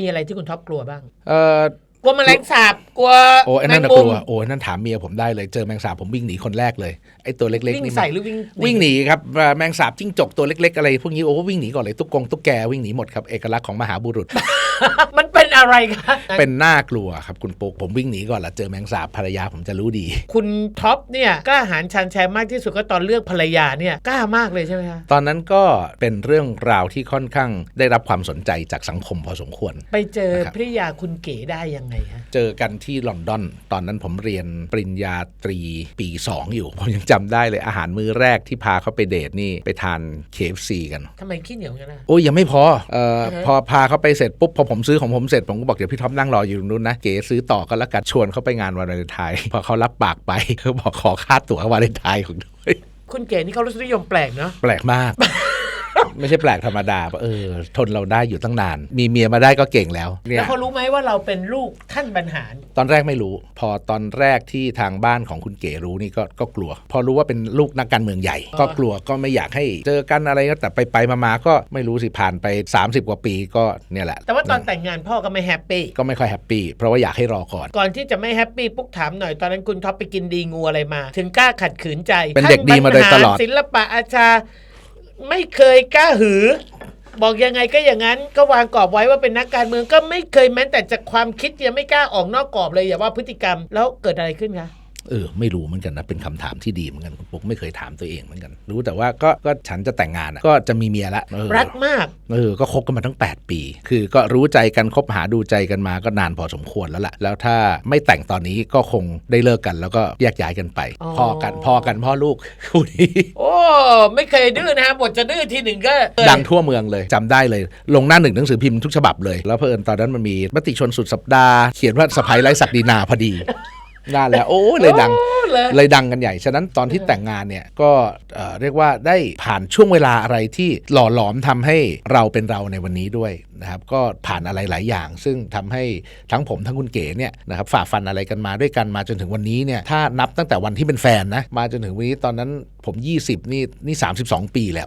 มีอะไรที่คุณท็อปกลัวบ้าง เออกลัวแมลงสาบ กลัวโอ้ไอ้แมนั่นงน่ะมุกมลัวโอ้ยนั่นถามเมียผมได้เลยเจอแมงสาบผมวิ่งหนีคนแรกเลยไอ้ตัวเล็กๆวิ่งนี่ใส่หรือวิ่งวิ่งหนีครับเอ่อแมงสาบจิ้งจกตัวเล็ก ๆ อะไรพวกนี้โอ้วิ่งหนีก่อนเลยตุ๊กกงตุ๊กแกวิ่งหนีหมดครับเอกลักษณ์ของมหาบุรุษ มันเป็นอะไรคะเป็นน่ากลัวครับคุณปุ๊กผมวิ่งหนีก่อนละเจอแมงสาบภรรยาผมจะรู้ดี คุณท็อปเนี่ยกล้าหาญชันแชร์มากที่สุดก็ตอนเลือกภรรยาเนี่ยกล้ามากเลยใช่ไหมคะตอนนั้นก็เป็นเรื่องราวที่ค่อนข้างได้รับความสนใจจากสังคมพอสมควร ไปเจอนะครับภรรยาคุณเก๋ได้ยังไงฮะเจอกันที่ลอนดอน ตอนนั้นผมเรียนปริญญาตรีปี 2 อยู่ ผมยังจำได้เลยอาหารมื้อแรกที่พาเขาไปเดทนี่ไปทาน KFC กันทำไมขี้เหนียวกันนะโอ้ยยังไม่พอเอ่ออือฮะพอพาเขาไปเสร็จปุ๊บพอผมซื้อของผมเสร็จผมก็บอกเดี๋ยวพี่ท็อปนั่งรออยู่ตรงนู้นนะเก๋ซื้อต่อก็แล้วกันชวนเขาไปงานวาเลนไทน์พอเขารับปากไปเขาบอกขอค่าตั๋ววาเลนไทน์ของด้วยคุณเก๋นี่เขารสนิยมแปลกเนาะแปลกมาก ไม่ใช่แปลกธรรมดาเออทนเราได้อยู่ตั้งนาน มีเมียมาได้ก็เก่งแล้วเนี่แล้วยเขารู้ไหมว่าเราเป็นลูกท่านบรรหาร ตอนแรกไม่รู้ พอตอนแรกที่ทางบ้านของคุณเก๋รู้นี่ก็ก็กลัว พอรู้ว่าเป็นลูกนักการเมืองใหญ่อ๋อก็กลัวก็ไม่อยากให้เจอกันอะไรก็แต่ไปไปๆมาๆก็ไม่รู้สิผ่านไป 30 กว่าปีก็เนี่ยแหละ แต่ว่าตอนแต่งงานพ่อก็ไม่แฮปปี้ก็ไม่ค่อยแฮปปี้เพราะว่าอยากให้รอก่อน ก่อนที่จะไม่แฮปปี้ปุ๊กถามหน่อยตอนนั้นคุณท็อปไปกินดีงูอะไรมา ถึงกล้าขัดขืนใจเป็นเด็กดีมาโดยตลอดท่นบรรหรศิลปะอาชา ไม่เคยกล้าหือ บอกยังไงก็อย่างนั้นก็วางกรอบไว้ว่าเป็นนักการเมืองก็ไม่เคยแม้แต่จากความคิดยังไม่กล้าออกนอกกรอบเลยอย่าว่าพฤติกรรมแล้วเกิดอะไรขึ้นคะ เออไม่รู้เหมือนกันนะเป็นคำถามที่ดีเหมือนกันคุณปุ๊กไม่เคยถามตัวเองเหมือนกัน รู้แต่ว่าก็ก็ฉันจะแต่งงานอะก็จะมีเมียละเออรักมากเออก็คบกันมาตั้ง 8 ปี คือก็รู้ใจกันคบหาดูใจกันมาก็นานพอสมควรแล้วล่ะ แล้วถ้าไม่แต่งตอนนี้ก็คงได้เลิกกัน แล้วก็แยกย้ายกันไปอ๋อพอกันพอกันพ่อลูกคู่นี้โอ้ไม่เคยดื้อนะฮะบทจะดื้อทีหนึ่งก็ดังทั่วเมืองเลยจำได้เลย ลงหน้าหนึ่งหนังสือพิมพ์ทุกฉบับเลย แล้วเพอเอิญตอนนั้นมันมีมติชนสุดสัปดาห์เขียนว่าสะพายไร้ศักดินาพอดี นั่นแหละโอ้เลยดังโอ้เลยเลยดังกันใหญ่ ฉะนั้นตอนที่แต่งงานเนี่ยก็เอ่อเรียกว่าได้ผ่านช่วงเวลาอะไรที่หล่อหลอมทำให้เราเป็นเราในวันนี้ด้วยนะครับก็ผ่านอะไรหลายอย่าง ซึ่งทำให้ทั้งผมทั้งคุณเก๋เนี่ยนะครับฝ่าฟันอะไรกันมาด้วยกันมาจนถึงวันนี้เนี่ยถ้านับตั้งแต่วันที่เป็นแฟนนะมาจนถึงวันนี้ตอนนั้นผม 20 นี่นี่32 ปีแล้ว